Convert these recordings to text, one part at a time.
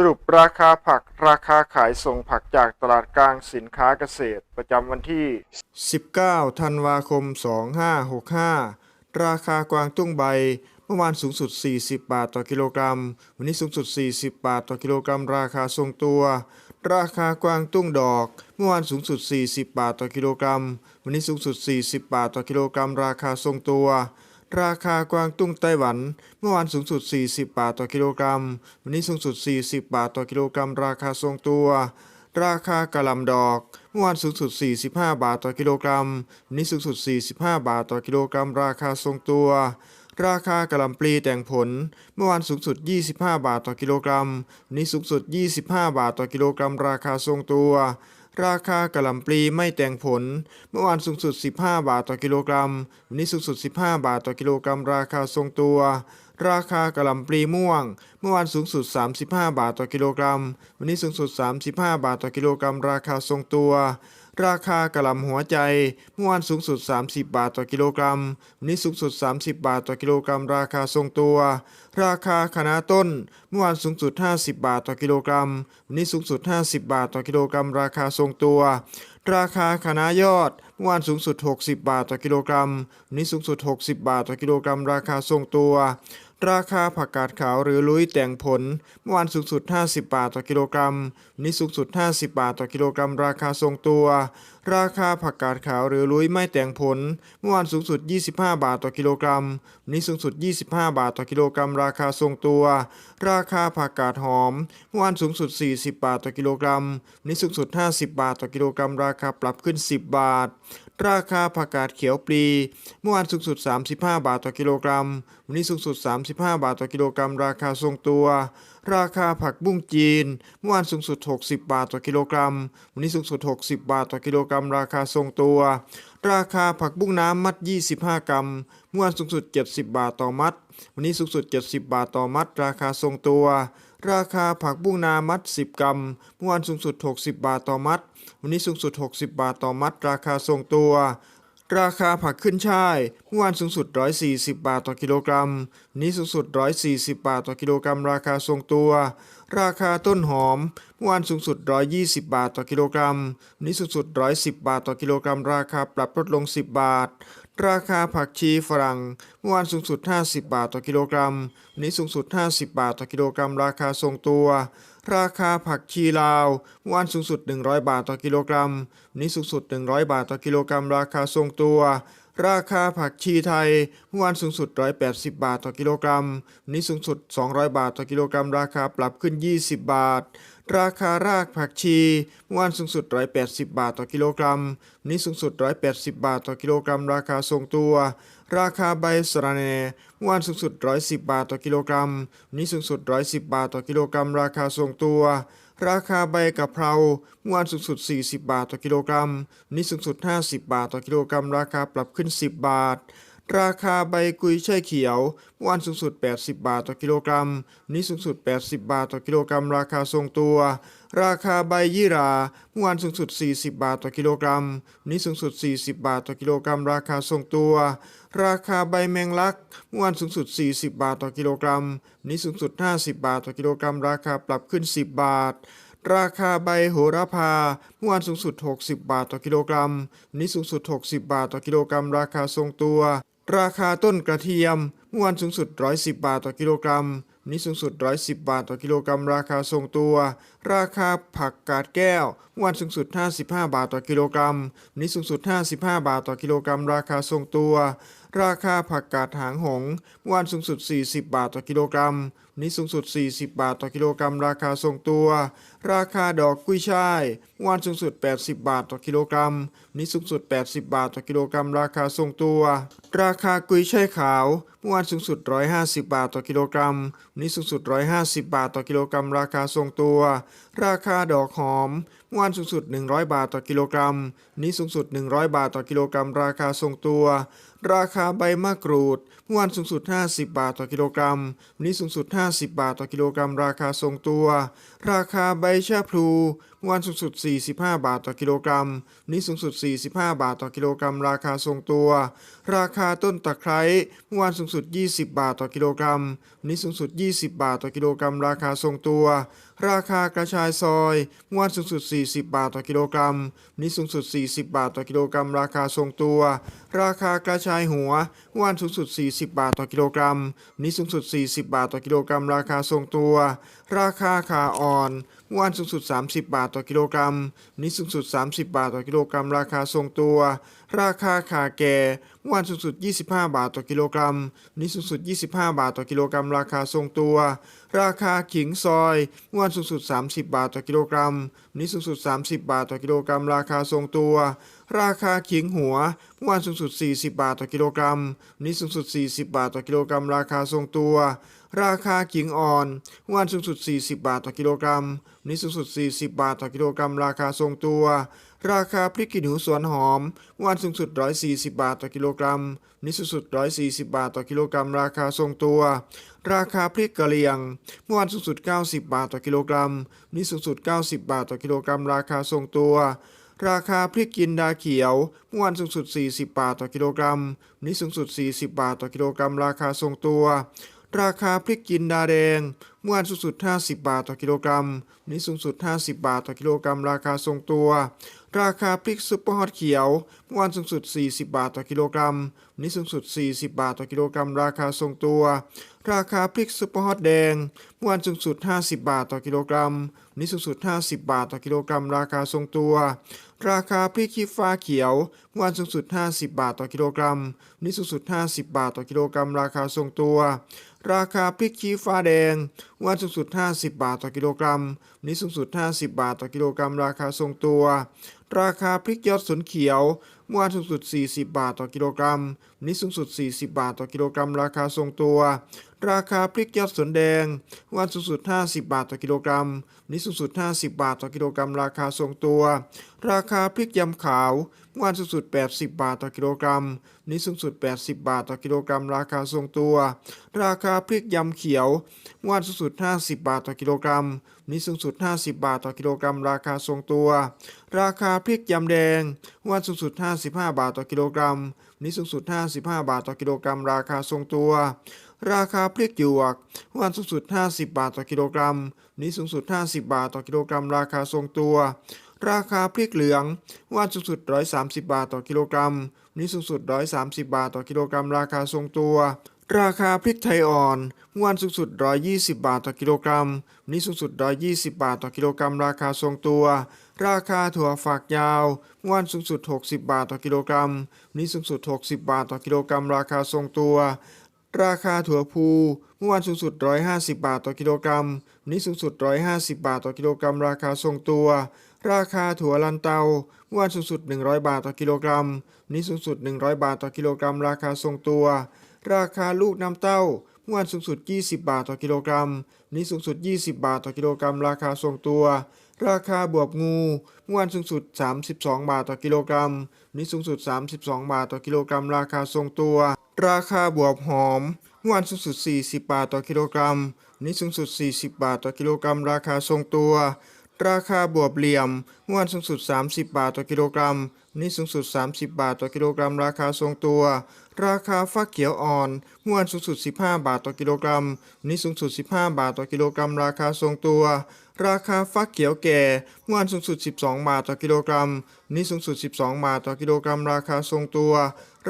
สรุปราคาผักราคาขายส่งผักจากตลาดกลางสินค้าเกษตร ประจำวันที่ 19 ธันวาคม 2565 ราคากวางตุ้งใบ เมื่อวานสูงสุด 40 บาทต่อกิโลกรัม วันนี้สูงสุด 40 บาทต่อกิโลกรัม ราคาทรงตัว ราคากวางตุ้งดอก เมื่อวานสูงสุด 40 บาทต่อกิโลกรัม วันนี้สูงสุด 40 บาทต่อกิโลกรัม ราคาทรงตัว ราคากวางตุ้งไต้หวัน เมื่อวานสูงสุด 40 บาทต่อกิโลกรัม วันนี้สูงสุด 40 บาทต่อกิโลกรัม ราคาทรงตัว ราคากระหลำดอก เมื่อวานสูงสุด 45 บาทต่อกิโลกรัม วันนี้สูงสุด 45 บาทต่อกิโลกรัม ราคาทรงตัว ราคากระหล่ำปลีแต่งผล เมื่อวานสูงสุด 25 บาทต่อกิโลกรัม วันนี้สูงสุด 25 บาทต่อกิโลกรัม ราคาทรงตัว ราคากระหล่ำปลีไม่แต่งผล เมื่อวานสูงสุด 15 บาทต่อกิโลกรัม วันนี้สูงสุด 15 บาทต่อกิโลกรัม ราคาทรงตัว ราคากระหล่ำปลีม่วง เมื่อวานสูงสุด 35 บาทต่อกิโลกรัม วันนี้สูงสุด 35 บาทต่อกิโลกรัม ราคาทรงตัว ราคากระหล่ำหัวใจ เมื่อวานสูงสุด 30 บาทต่อกิโลกรัม วันนี้สูงสุด 30 บาทต่อกิโลกรัม ราคาทรงตัว ราคาคณะต้น เมื่อวานสูงสุด 50 บาทต่อกิโลกรัม วันนี้สูงสุด 50 บาทต่อกิโลกรัม ราคาทรงตัว ราคาคณะยอด เมื่อวานสูงสุด 60 บาทต่อกิโลกรัม วันนี้สูงสุด 60 บาทต่อกิโลกรัม ราคาทรงตัว ราคาผักกาดขาวหรือลุยแต่งผล เมื่อวานสูงสุด 50 บาทต่อกิโลกรัมวันนี้สูงสุด 50 บาทต่อกิโลกรัม ราคาทรงตัว ราคาผักกาดขาวหรือลุยไม่แต่งผล เมื่อวานสูงสุด 25 บาทต่อกิโลกรัมวันนี้สูงสุด 25 บาทต่อกิโลกรัม ราคาทรงตัว ราคาผักกาดหอม เมื่อวานสูงสุด 40 บาทต่อกิโลกรัมวันนี้สูงสุด 50 บาทต่อกิโลกรัม ราคาปรับขึ้น 10 บาท ราคาผักกาดเขียวปลี เมื่อวานสูงสุด 35 บาทต่อกิโลกรัม วันนี้สูงสุด 35 บาทต่อกิโลกรัม ราคาทรงตัว ราคาผักบุ้งจีน เมื่อวานสูงสุด 60 บาทต่อกิโลกรัม วันนี้สูงสุด 60 บาทต่อกิโลกรัม ราคาทรงตัว ราคาผักบุ้งน้ำมัด 25 กรัมเมื่อวานสูงสุด 70 บาทต่อมัด วันนี้สูงสุด 70 บาทต่อมัด ราคาทรงตัว ราคาผักบุ้งนามัด 10 กรัมเมื่อวานสูงสุด 60 บาทต่อมัด วันนี้สูงสุด 60 บาทต่อมัด ราคาทรงตัว ราคาผักขึ้นช่ายเมื่อวานสูงสุด 140 บาทต่อกิโลกรัมวันนี้สูงสุด 140 บาทต่อกิโลกรัม ราคาทรงตัว ราคาต้นหอมเมื่อวานสูงสุด 120 บาทต่อกิโลกรัมวันนี้สูงสุด 110 บาทต่อกิโลกรัม ราคาปรับลดลง 10 บาท ราคาผักชีฝรั่งเมื่อวานสูงสุด 50 บาทต่อกิโลกรัมวันนี้สูงสุด 50 บาทต่อกิโลกรัม ราคาทรงตัว ราคาผักชีลาวเมื่อวานสูงสุด 100 บาทต่อกิโลกรัมวันนี้สูงสุด 100 บาทต่อกิโลกรัม ราคาทรงตัว ราคาผักชีไทยเมื่อวานสูงสุด 180 บาทต่อกิโลกรัม วันนี้สูงสุด 200 บาทต่อกิโลกรัม ราคาปรับขึ้น 20 บาท ราคารากผักชีเมื่อวานสูงสุด 180 บาทต่อกิโลกรัม วันนี้สูงสุด 180 บาทต่อกิโลกรัม ราคาทรงตัว ราคาใบสะระแหน่เมื่อวานสูงสุด 110 บาทต่อกิโลกรัม วันนี้สูงสุด 110 บาทต่อกิโลกรัม ราคาทรงตัว ราคาใบกะเพราเมื่อวานสูงสุด 40 บาทต่อกิโลกรัมวันนี้สูงสุด 50 บาทต่อกิโลกรัม ราคาปรับขึ้น 10 บาท ราคาใบกุยช่ายเขียวเมื่อวานสูงสุด 80 บาทต่อกิโลกรัมวันนี้สูงสุด 80 บาทต่อกิโลกรัม ราคาทรงตัว ราคาใบยี่ราเมื่อวานสูงสุด 40 บาทต่อกิโลกรัมวันนี้สูงสุด 40 บาทต่อกิโลกรัม ราคาทรงตัว ราคาใบแมงลักเมื่อวานสูงสุด 40 บาทต่อกิโลกรัมวันนี้สูงสุด 50 บาทต่อกิโลกรัม ราคาปรับขึ้น 10 บาทราคาใบโหระพาเมื่อวานสูงสุด 60 บาทต่อกิโลกรัมวันนี้สูงสุด 60 บาทต่อกิโลกรัม ราคาทรงตัว ราคาต้นกระเทียมเมื่อวานสูงสุด 110 บาทต่อกิโลกรัมวันนี้สูงสุด 110 บาทต่อกิโลกรัม ราคาทรงตัว ราคาผักกาดแก้วเมื่อวานสูงสุด 55 บาทต่อกิโลกรัมวันนี้สูงสุด 55 บาทต่อกิโลกรัม ราคาทรงตัว ราคาผักกาดหางหงเมื่อวานสูงสุด 40 บาทต่อกิโลกรัม นี้สูงสุด 40 บาทต่อกิโลกรัมราคาทรงตัว ราคาดอกกุ้ยช่ายมวานสูงสุด 80 บาทต่อกิโลกรัมวันนี้สูงสุด 80 บาทต่อกิโลกรัมราคาทรงตัว ราคากุยช่ายขาวเมื่อวานสูงสุด 150 บาทต่อกิโลกรัมวันนี้สูงสุด 150 บาทต่อกิโลกรัมราคาทรงตัว ราคาดอกหอมเมื่อวานสูงสุด 100 บาทต่อกิโลกรัมวันนี้สูงสุด 100 บาทต่อกิโลกรัมราคาทรงตัว ราคาใบมะกรูดเมื่อวานสูงสุด 50 บาทต่อกิโลกรัมวันนี้สูงสุด50 บาทต่อกิโลกรัมราคาทรงตัว ราคาใบชะพลู เมื่อวันสูงสุด 45 บาทต่อกิโลกรัมวันนี้สูงสุด 45 บาทต่อกิโลกรัม ราคาทรงตัว ราคาต้นตะไคร้เมื่อวานสูงสุด 20 บาทต่อกิโลกรัมวันนี้สูงสุด 20 บาทต่อกิโลกรัม ราคาทรงตัว ราคากระชายซอยเมื่อวานสูงสุด 40 บาทต่อกิโลกรัมวันนี้สูงสุด 40 บาทต่อกิโลกรัม ราคาทรงตัว ราคากระชายหัวเมื่อวานสูงสุด 40 บาทต่อกิโลกรัมวันนี้สูงสุด 40 บาทต่อกิโลกรัม ราคาทรงตัว ราคาขาอ่อน เมื่อวานสูงสุด 30 บาทต่อกิโลกรัมวันนี้สูงสุด 30 บาทต่อกิโลกรัม ราคาทรงตัว ราคาขาแก่เมื่อวานสูงสุด 25 บาทต่อกิโลกรัมวันนี้สูงสุด 25 บาทต่อกิโลกรัม ราคาทรงตัว ราคาขิงซอยเมื่อวานสูงสุด 30 บาทต่อกิโลกรัมวันนี้สูงสุด 30 บาทต่อกิโลกรัม ราคาทรงตัว ราคาขิงหัวเมื่อวานสูงสุด 40 บาทต่อกิโลกรัมวันนี้สูงสุด 40 บาทต่อกิโลกรัม ราคาทรงตัว ราคาขิงอ่อนวานสูงสุด 40 บาทต่อกิโลกรัมวันนี้สูงสุด 40 บาทต่อกิโลกรัม ราคาทรงตัว ราคาพริกขี้หนูสวนหอมวานสูงสุด 140 บาทต่อกิโลกรัมวันนี้สูงสุด 140 บาทต่อกิโลกรัม ราคาทรงตัว ราคาพริกกะเหรี่ยงเมื่อวานสูงสุด 90 บาทต่อกิโลกรัมวันนี้สูงสุด 90 บาทต่อกิโลกรัม ราคาทรงตัวราคาพริกจินดาเขียวเมื่อวานสูงสุด 40 บาทต่อกิโลกรัมวันนี้สูงสุด 40 บาทต่อกิโลกรัม ราคาทรงตัว ราคาพริกจินดาแดง เมื่อวานสูงสุด 50 บาทต่อกิโลกรัมวันนี้สูงสุด 50 บาทต่อกิโลกรัม ราคาทรงตัว ราคาพริกซุปเปอร์ฮอตเขียว เมื่อวานสูงสุด 40 บาทต่อกิโลกรัมวันนี้สูงสุด 40 บาทต่อกิโลกรัม ราคาทรงตัว ราคาพริกซุปเปอร์ฮอตแดง เมื่อวานสูงสุด 50 บาทต่อกิโลกรัมวันนี้สูงสุด 50 บาทต่อกิโลกรัม ราคาทรงตัว ราคาพริกขี้ฟ้าเขียวเมื่อวานสูงสุด 50 บาทต่อกิโลกรัมวันนี้สูงสุด 50 บาทต่อกิโลกรัม ราคาทรงตัว ราคาพริกชี้ฟ้าแดงมื่อวานสูงสุด 50 บาทต่อกิโลกรัมวันนี้สูงสุด 50 บาทต่อกิโลกรัม ราคาทรงตัว ราคาพริกยอดสนเขียวเมื่อวานสูงสุด 40 บาทต่อกิโลกรัมวันนี้สูงสุด 40 บาทต่อกิโลกรัม ราคาทรงตัว ราคาพริกยอดสวนแดงวานสูงสุด 50 บาทต่อกิโลกรัมวันนี้สูงสุด 50 บาทต่อกิโลกรัม ราคาทรงตัว ราคาพริกยำขาววานสูงสุด 80 บาทต่อกิโลกรัมวันนี้สูงสุด 80 บาทต่อกิโลกรัม ราคาทรงตัว ราคาพริกยำเขียววานสูงสุด 50 บาทต่อกิโลกรัมวันนี้สูงสุด 50 บาทต่อกิโลกรัม ราคาทรงตัว ราคาพริกยำแดงวานสูงสุด 55 บาทต่อกิโลกรัมวันนี้สูงสุด 55 บาทต่อกิโลกรัม ราคาทรงตัว ราคาพริกหยวกวานสูงสุด 50 บาทต่อกิโลกรัมวันนี้สูงสุด 50 บาทต่อกิโลกรัม ราคาทรงตัว ราคาพริกเหลืองวานสูงสุด 130 บาทต่อกิโลกรัมวันนี้สูงสุด 130 บาทต่อกิโลกรัม ราคาทรงตัวราคาพริกไทยอ่อนเมื่อวานสูงสุด 120 บาทต่อกิโลกรัมวันนี้สูงสุด 120 บาทต่อกิโลกรัม ราคาทรงตัว ราคาถั่วฝักยาวเมื่อวานสูงสุด 60 บาทต่อกิโลกรัมวันนี้สูงสุด 60 บาทต่อกิโลกรัม ราคาทรงตัว ราคาถั่วพูเมื่อวานสูงสุด 150 บาทต่อกิโลกรัม วันนี้สูงสุด 150 บาทต่อกิโลกรัม ราคาทรงตัว ราคาถั่วลันเตา เมื่อวานสูงสุด 100 บาทต่อกิโลกรัม วันนี้สูงสุด 100 บาทต่อกิโลกรัม ราคาทรงตัว ราคาลูกน้ำเต้า เมื่อวานสูงสุด 20 บาทต่อกิโลกรัม วันนี้สูงสุด 20 บาทต่อกิโลกรัม ราคาทรงตัว ราคาบวบงูเมื่อวานสูงสุด 32 บาทต่อกิโลกรัม วันนี้สูงสุด 32 บาทต่อกิโลกรัม ราคาทรงตัว ราคาบวบหอมเมื่อวานสูงสุด 40 บาทต่อกิโลกรัม นี้สูงสุด 40 บาทต่อกิโลกรัม ราคาทรงตัว ราคาบวบเหลี่ยมเมื่อวานสูงสุด 30 บาทต่อกิโลกรัมนนี้สูงสุด 30 บาทต่อกิโลกรัม ราคาทรงตัว ราคาฟักเขียวอ่อนเมื่อวานสูงสุด 15 บาทต่อกิโลกรัมวันนี้สูงสุด 15 บาทต่อกิโลกรัม ราคาทรงตัว ราคาฟักเขียวแก่เมื่อวานสูงสุด 12 บาทต่อกิโลกรัมวันนี้สูงสุด 12 บาทต่อกิโลกรัม ราคาทรงตัว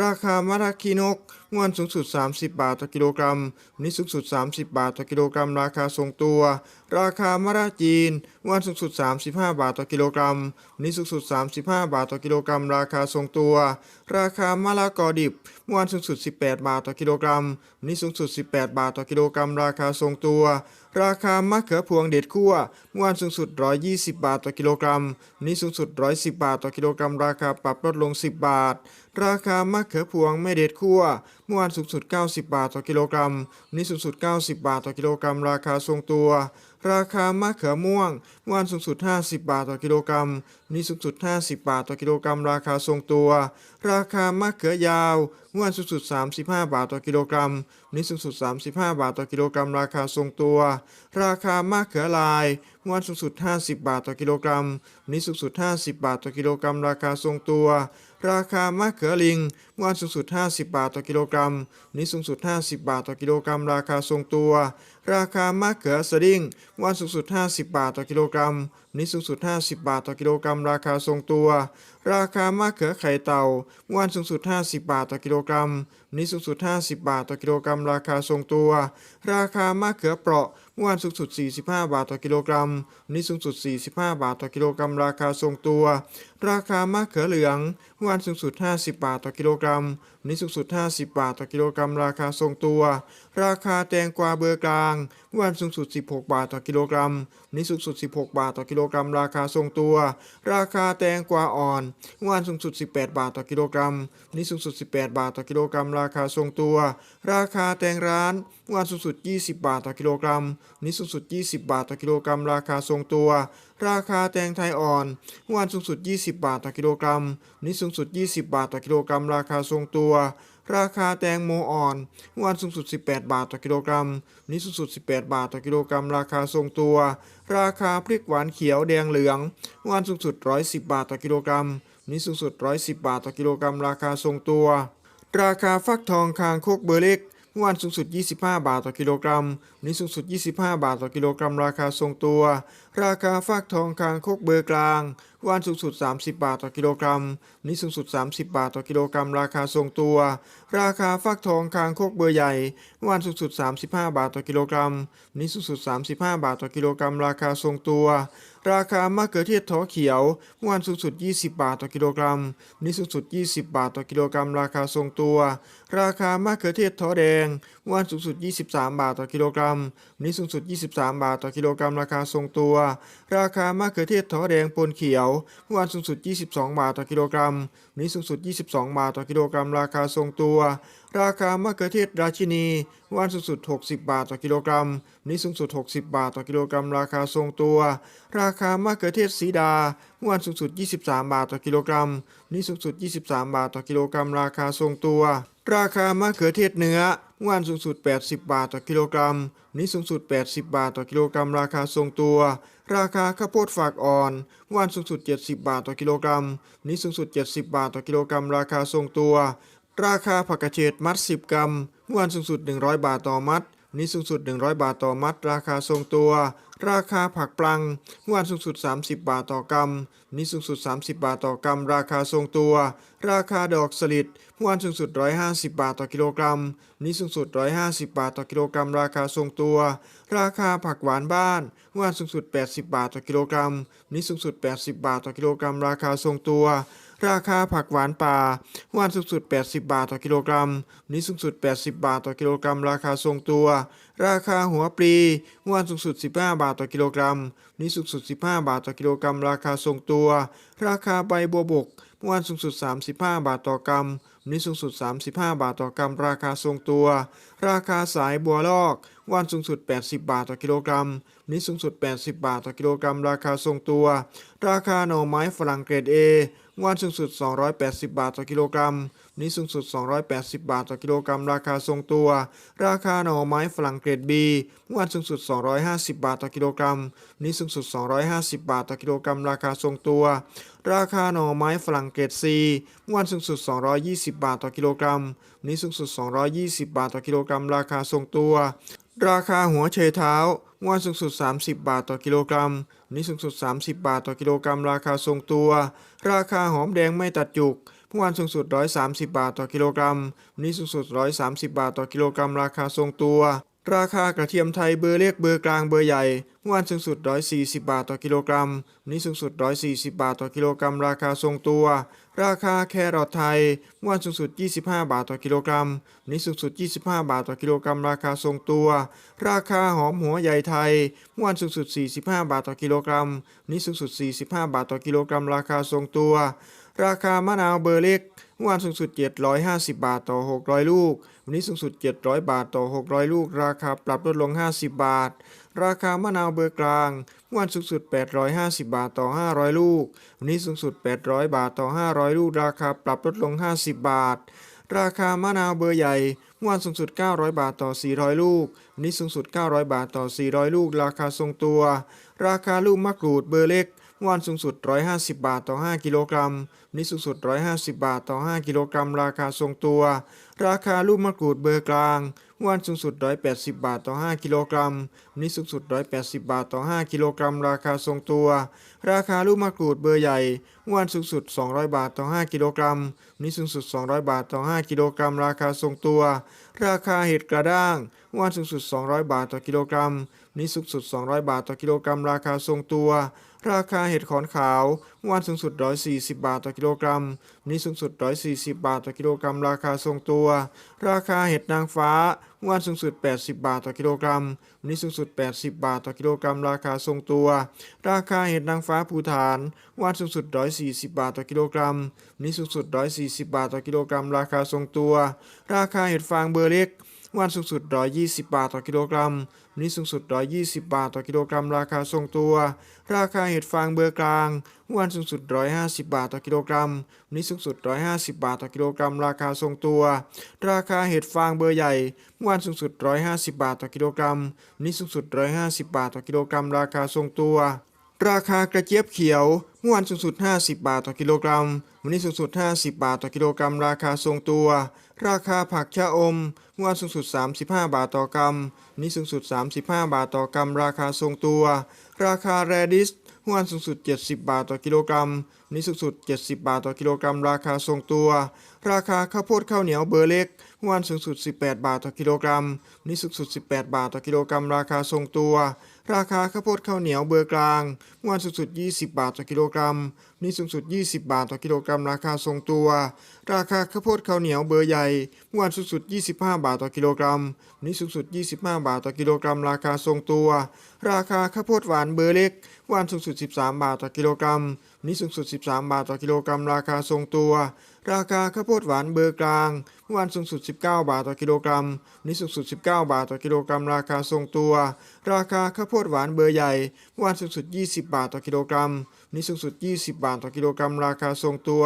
ราคามะระคีนกเมื่อวานสูงสุด 30 บาทต่อกิโลกรัมวันนี้สูงสุด 30 บาทต่อกิโลกรัม ราคาทรงตัว ราคามะระจีนเมื่อวานสูงสุด 35 บาทต่อกิโลกรัมวันนี้สูงสุด 35 บาทต่อกิโลกรัม ราคาทรงตัว ราคามะละกอดิบเมื่อวานสูงสุด 18 บาทต่อกิโลกรัมวันนี้สูงสุด 18 บาทต่อกิโลกรัม ราคาทรงตัว ราคามะเขือพวงเด็ดคั่วเมื่อวานสูงสุด 120 บาทต่อกิโลกรัมวันนี้สูงสุด 110 บาทต่อกิโลกรัม ราคาปรับลดลง 10 บาท ราคามะเขือพวงไม่เด็ดคั่วเมื่อวานสูงสุด 90 บาทต่อกิโลกรัมวันนี้สูงสุด 90 บาทต่อกิโลกรัม ราคาทรงตัว ราคามะเขือม่วงเมื่อวานสูงสุด 50 บาทต่อกิโลกรัมวันนี้สูงสุด 50 บาทต่อกิโลกรัม ราคาทรงตัวราคามะเขือยาวเมื่อวานสูงสุด 35 บาทต่อกิโลกรัมวันนี้สูงสุด 35 บาทต่อกิโลกรัม ราคาทรงตัว ราคามะเขือลายเมื่อวานสูงสุด 50 บาทต่อกิโลกรัมวันนี้สูงสุด 50 บาทต่อกิโลกรัม ราคาทรงตัว ราคามะเขือลิงเมื่อวานสูงสุด 50 บาทต่อกิโลกรัมวันนี้สูงสุด 50 บาทต่อกิโลกรัม ราคาทรงตัว ราคามะเขือสดิ้งเมื่อวานสูงสุด 50 บาทต่อกิโลกรัม นนี้สูงสุด 50 บาทต่อกิโลกรัม ราคาทรงตัว ราคามะเขือไข่เต่าเมื่อวานสูงสุด 50 บาทต่อกิโลกรัมวันนี้สูงสุด 50 บาทต่อกิโลกรัม ราคาทรงตัว ราคามะเขือเปราะเมื่อวานสูงสุด 45 บาทต่อกิโลกรัมวันนี้สูงสุด 45 บาทต่อกิโลกรัม ราคาทรงตัว ราคามะเขือเหลืองเมื่อวานสูงสุด 50 บาทต่อกิโลกรัมวันนี้สูงสุด 50 บาทต่อกิโลกรัม ราคาทรงตัว ราคาแตงกวาเบอร์กลางเมื่อวานสูงสุด 16 บาทต่อกิโลกรัมวันนี้สูงสุด 16 บาทต่อกิโลกรัม ราคาทรงตัว ราคาแตงกวาอ่อนเมื่อวานสูงสุด 18 บาทต่อกิโลกรัมวันนี้สูงสุด 18 บาทต่อกิโลกรัมราคาทรงตัว ราคาแตงร้านเมื่อวานสูงสุด 20 บาทต่อกิโลกรัมวันนี้สูงสุด 20 บาทต่อกิโลกรัม ราคาทรงตัว ราคาแตงไทยอ่อนเมื่อวานสูงสุด 20 บาทต่อกิโลกรัมวันนี้สูงสุด 20 บาทต่อกิโลกรัม ราคาทรงตัวราคาแตงโมอ่อนเมื่อวานสูงสุด 18 บาทต่อกิโลกรัมวันนี้สูงสุด 18 บาทต่อกิโลกรัม ราคาทรงตัว ราคาพริกหวานเขียวแดงเหลืองเมื่อวานสูงสุด 110 บาทต่อกิโลกรัมวันนี้สูงสุด 110 บาทต่อกิโลกรัม ราคาทรงตัว ราคาฟักทองคางคกเบอร์เล็กเมื่อวานสูงสุด 25 บาทต่อกิโลกรัม วันนี้สูงสุด 25 บาทต่อกิโลกรัม ราคาทรงตัว ราคาฟักทองคางคกเบอร์กลางเมื่อวานสูงสุด 30 บาทต่อกิโลกรัม วันนี้สูงสุด 30 บาทต่อกิโลกรัม ราคาทรงตัวราคาฟักทองคางคกเบอร์ใหญ่เมื่อวานสูงสุด 35 บาทต่อกิโลกรัมวันนี้สูงสุด 35 บาทต่อกิโลกรัม ราคาทรงตัว ราคามะเขือเทศท้อเขียวเมื่อวานสูงสุด 20 บาทต่อกิโลกรัมวันนี้สูงสุด 20 บาทต่อกิโลกรัม ราคาทรงตัว ราคามะเขือเทศท้อแดงเมื่อวานสูงสุด 23 บาทต่อกิโลกรัมวันนี้สูงสุด 23 บาทต่อกิโลกรัม ราคาทรงตัว ราคามะเขือเทศท้อแดงปนเขียวเมื่อวานสูงสุด 22 บาทต่อกิโลกรัม วันนี้สูงสุด 22 บาทต่อกิโลกรัม ราคาทรงตัว ราคามะเขือเทศราชินีวันสูงสุด 60 บาทต่อกิโลกรัมวันนี้สูงสุด 60 บาทต่อกิโลกรัม ราคาทรงตัว ราคามะเขือเทศสีดาเมื่อวันสูงสุด 23 บาทต่อกิโลกรัมวันนี้สูงสุด 23 บาทต่อกิโลกรัม ราคาทรงตัว ราคามะเขือเทศเนื้อเมื่อวานสูงสุด 80 บาทต่อกิโลกรัมวันนี้สูงสุด 80 บาทต่อกิโลกรัม ราคาทรงตัว ราคาข้าวโพดฝากอ่อนเมื่อวานสูงสุด 70 บาทต่อกิโลกรัมวันนี้สูงสุด 70 บาทต่อกิโลกรัม ราคาทรงตัว ราคาผักกระเฉดมัด 10 กรัมเมื่อวานสูงสุด 100 บาทต่อมัด วันนี้สูงสุด 100 บาทต่อมัด ราคาทรงตัว ราคาผักปลังเมื่อวานสูงสุด 30 บาทต่อกรัมวันนี้สูงสุด 30 บาทต่อกรัม ราคาทรงตัว ราคาดอกสลิดเมื่อวานสูงสุด 150 บาทต่อกิโลกรัมวันนี้สูงสุด 150 บาทต่อกิโลกรัม ราคาทรงตัว ราคาผักหวานบ้านเมื่อวานสูงสุด 80 บาทต่อกิโลกรัมวันนี้สูงสุด 80 บาทต่อกิโลกรัม ราคาทรงตัว ราคาผักหวานป่าวานสูงสุด 80 บาทต่อกิโลกรัมวันนี้สูงสุด 80 บาทต่อกิโลกรัม ราคาทรงตัว ราคาหัวปลีวานสูงสุด 15 บาทต่อกิโลกรัมวันนี้สูงสุด 15 บาทต่อกิโลกรัม ราคาทรงตัว ราคาใบบัวบกเมื่อวานสูงสุด 35 บาทต่อกรัมวันนี้สูงสุด 35 บาทต่อกรัม ราคาทรงตัว ราคาสายบัวลอกวานสูงสุด 80 บาทต่อกิโลกรัมวันนี้สูงสุด 80 บาทต่อกิโลกรัม ราคาทรงตัว ราคาหน่อไม้ฝรั่งเกรด A เมื่อวานสูงสุด 280 บาทต่อกิโลกรัม วันนี้สูงสุด 280 บาทต่อกิโลกรัม ราคาทรงตัว ราคาหน่อไม้ฝรั่งเกรด B เมื่อวานสูงสุด 250 บาทต่อกิโลกรัม วันนี้สูงสุด 250 บาทต่อกิโลกรัม ราคาทรงตัว ราคาหน่อไม้ฝรั่งเกรด C เมื่อวานสูงสุด 220 บาทต่อกิโลกรัม วันนี้สูงสุด 220 บาทต่อกิโลกรัม ราคาทรงตัว ราคาหัวเชยเท้าเมื่อวานสูงสุด 30 บาทต่อกิโลกรัมวันนี้สูงสุด 30 บาทต่อกิโลกรัม ราคาทรงตัว ราคาหอมแดงไม่ตัดจุกเมื่อวานสูงสุด 130 บาทต่อกิโลกรัมวันนี้สูงสุด 130 บาทต่อกิโลกรัม ราคาทรงตัว ราคากระเทียมไทยเบอร์เล็กเบอร์กลางเบอร์ใหญ่เมื่อวานสูงสุด 140 บาทต่อกิโลกรัมวันนี้สูงสุด 140 บาทต่อกิโลกรัม ราคาทรงตัว ราคาแครอทไทยเมื่อวานสูงสุด 25 บาทต่อกิโลกรัมวันนี้สูงสุด 25 บาทต่อกิโลกรัม ราคาทรงตัว ราคาหอมหัวใหญ่ไทยเมื่อวานสูงสุด 45 บาทต่อกิโลกรัมวันนี้สูงสุด 45 บาทต่อกิโลกรัม ราคาทรงตัว ราคามะนาวเบอร์เล็กเมื่อวานสูงสุด 750 บาทต่อ 600 ลูก วันนี้สูงสุด 700 บาทต่อ 600 ลูก ราคาปรับลดลง 50 บาท ราคามะนาวเบอร์กลางเมื่อวานสูงสุด 850 บาทต่อ 500 ลูก วันนี้สูงสุด 800 บาทต่อ 500 ลูก ราคาปรับลดลง 50 บาท ราคามะนาวเบอร์ใหญ่เมื่อวานสูงสุด 900 บาทต่อ 400 ลูก วันนี้สูงสุด 900 บาทต่อ 400 ลูก ราคาทรงตัว ราคาลูกมะกรูดเบอร์เล็ก เมื่อวานสูงสุด 150 บาทต่อ 5 กิโลกรัมวันนี้สูงสุด 150 บาทต่อ 5 กิโลกรัม ราคาทรงตัว ราคาลูกมะกรูดเบอร์กลางเมื่อวานสูงสุด 180 บาทต่อ 5 กิโลกรัมวันนี้สูงสุด 180 บาทต่อ 5 กิโลกรัม ราคาทรงตัว ราคาลูกมะกรูดเบอร์ใหญ่เมื่อวานสูงสุด 200 บาทต่อ 5 กิโลกรัมวันนี้สูงสุด 200 บาทต่อ 5 กิโลกรัม ราคาทรงตัว ราคาเห็ดกระด้างเมื่อวานสูงสุด 200 บาทต่อกิโลกรัม นี้สูงสุด 200 บาทต่อกิโลกรัม ราคาทรงตัว ราคาเห็ดขอนขาวเมื่อวานสูงสุด 140 บาทต่อกิโลกรัมวันนี้สูงสุด 140 บาทต่อกิโลกรัม ราคาทรงตัว ราคาเห็ดนางฟ้าเมื่อวานสูงสุด 80 บาทต่อกิโลกรัมวันนี้สูงสุด 80 บาทต่อกิโลกรัม ราคาทรงตัว ราคาเห็ดนางฟ้าภูฐานเมื่อวานสูงสุด 140 บาทต่อกิโลกรัมวันนี้สูงสุด 140 บาทต่อกิโลกรัม ราคาทรงตัว ราคาเห็ดฟางเบอร์เล็ก เมื่อวานสูงสุด 120 บาทต่อกิโลกรัมวันนี้สูงสุด 120 บาทต่อกิโลกรัม ราคาทรงตัว ราคาเห็ดฟางเบอร์กลางเมื่อวานสูงสุด 150 บาทต่อกิโลกรัมวันนี้สูงสุด 150 บาทต่อกิโลกรัม ราคาทรงตัว ราคาเห็ดฟางเบอร์ใหญ่เมื่อวานสูงสุด 150 บาทต่อกิโลกรัมวันนี้สูงสุด 150 บาทต่อกิโลกรัม ราคาทรงตัว ราคากระเจี๊ยบเขียวเมื่อวานสูงสุด 50 บาทต่อกิโลกรัม วันนี้สูงสุด 50 บาทต่อกิโลกรัม ราคาทรงตัว ราคาผักชะอมเมื่อวานสูงสุด 35 บาทต่อกรัม นี้สูงสุด 35 บาทต่อกรัม ราคาทรงตัว ราคาแรดิสเมื่อวนสูงสุด 70 บาทต่อกิโลกรัม นี้สูงสุด 70 บาทต่อกิโลกรัม ราคาทรงตัว ราคาข้าวโพดข้าวเหนียวเบอร์เล็กเมื่อวนสูงสุด 18 บาทต่อกิโลกรัม นี้สูงสุด 18 บาทต่อกิโลกรัม ราคาทรงตัว ราคาข้าวโพดข้าวเหนียวเบอร์กลางเมื่อวานสูงสุด 20 บาทต่อกิโลกรัมวันนี้สูงสุด 20 บาทต่อกิโลกรัม ราคาทรงตัว ราคาข้าวโพดข้าวเหนียวเบอร์ใหญ่เมื่อวานสูงสุด 25 บาทต่อกิโลกรัมวันนี้สูงสุด 25 บาทต่อกิโลกรัม ราคาทรงตัว ราคาข้าวโพดหวานเบอร์เล็กเมื่อวานสูงสุด 13 บาทต่อกิโลกรัมวันนี้สูงสุด 13 บาทต่อกิโลกรัม ราคาทรงตัว ราคาข้าวโพดหวานเบอร์กลางเมื่อวานสูงสุด 19 บาทต่อกิโลกรัมวันนี้สูงสุด 19 บาทต่อกิโลกรัม ราคาทรงตัว ราคาข้าวโพดหวานเบอร์ใหญ่เมื่อวานสูงสุด 20 บาทต่อกิโลกรัมวันนี้สูงสุด 20 บาทต่อกิโลกรัม ราคาทรงตัว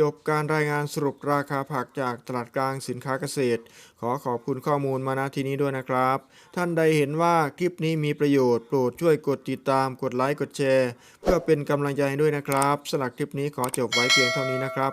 จบการรายงานสรุปราคาผักจากตลาดกลางสินค้าเกษตร ขอขอบคุณข้อมูลมาณที่นี้ด้วยนะครับ ท่านใดเห็นว่าคลิปนี้มีประโยชน์โปรดช่วยกดติดตามกดไลค์กดแชร์ เพื่อเป็นกำลังใจให้ด้วยนะครับสำหรับคลิปนี้ขอจบไว้เพียงเท่านี้นะครับ